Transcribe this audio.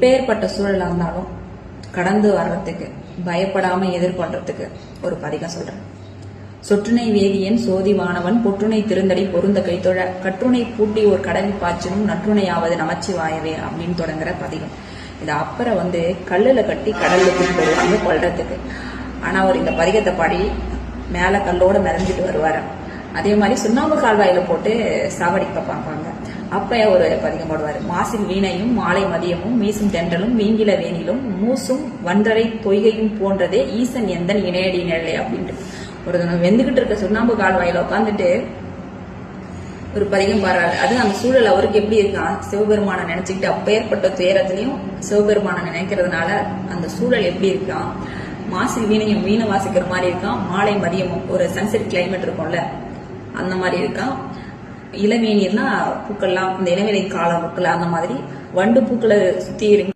எப்பேற்பட்ட சூழலாக இருந்தாலும் கடந்து வர்றதுக்கு பயப்படாம எதிர்கொள்றதுக்கு ஒரு பதிகம் சொல்றேன். சொற்றுனை வேதியன் சோதிவானவன் பொற்றுனை திருந்தடி பொருந்த கைத்தொழ கற்றுனை பூட்டி ஒரு கடலில் பாய்ச்சனும் நற்றுணையாவது நமச்சிவாயவே அப்படின்னு தொடங்குற பதிகம். இது அப்புறம் வந்து கல்லில் கட்டி கடலில் தூக்கி போடுவாங்க கொல்றதுக்கு. அவர் இந்த பதிகத்தை பாடி மேலே கல்லோட மிதந்துட்டு வருவார். அதே மாதிரி சுண்ணாம்பு கால்வாயில போட்டு சாவடிக்க பார்ப்பாங்க அப்ப ஒரு பதிகம் போடுவாரு. மாசில் வீணையும் மாலை மதியமும் மீசும் தென்றலும் வீங்கில வேணிலும் மூசும் வன்றரை பொய்கையும் போன்றதே ஈசன் எந்தன் இணையடி நிழலை அப்படின்ட்டு. ஒரு வெந்துகிட்டு இருக்க சுண்ணாம்பு கால்வாயில உட்காந்துட்டு ஒரு பதிகம் பாடுறாரு. அது அந்த சூழல் அவருக்கு எப்படி இருக்கான் சிவபெருமானை நினைச்சுக்கிட்டு அப்பேற்பட்ட துயரத்திலையும் சிவபெருமானை நினைக்கிறதுனால அந்த சூழல் எப்படி இருக்கான் மாசில் வீணையும் வீணை வாசிக்கிற மாதிரி இருக்கான் மாலை மதியமும் ஒரு சன்செட் கிளைமேட் இருக்கும்ல. அந்த மாதிரி இருக்கான் இளவேணியர்னா பூக்கள்லாம் இந்த இளவேலை கால பூக்கள் அந்த மாதிரி வண்டு பூக்களை சுத்தி இருக்கு.